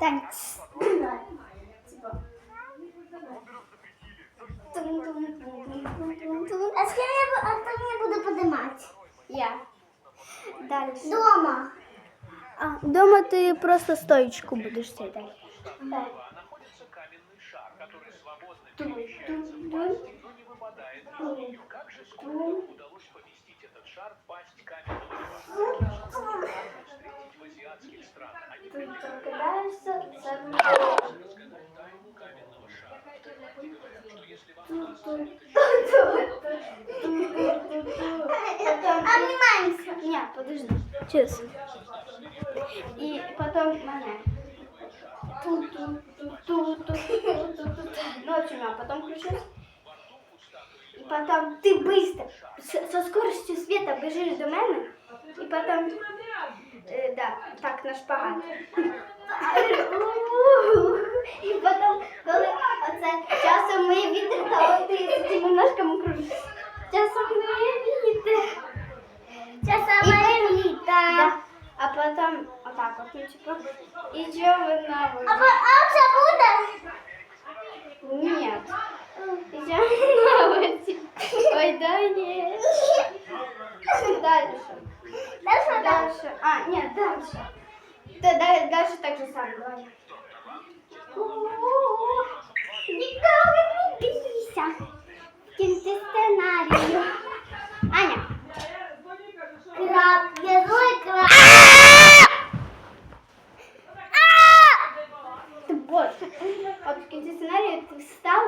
Танц. Типа. Тун-тун-тун-тун-тун-тун. А з ким я бу- а хто мені буде подимати? Я. Далі. Дома. А, дома ти просто стоечку будеш сідати. Так. находится каменный шар, который свободно Тун, перемещается тун, в тун. пасть, но не выпадает из нее. Как же скульптору удалось поместить этот шар в пасть каменного шара? Встретить в азиатских странах. если вам Обнімаємося. Ні, подожди. Чес. І потім мене. Ночью я потом включусь. И потом ты быстро, с- со скоростью света бежишь до мене. И потом, э, да, так, на шпагат. І потім, коли оце часом моє вітер, то ти з цими ножками кружиш. Часом моє вітер. Часом моє Да. літа. А потом вот так вот, ну типа, идем на А, воду. по- а це буде? Нет. Идем на воду. Ой, да нет. Дальше. Дальше, дальше. Дальше. А, нет, дальше. Да, да, дальше так же самое. Давай. кінці сценарію. Аня. Краб, в'язуй краб. Боже, от в кінці сценарію ты встала.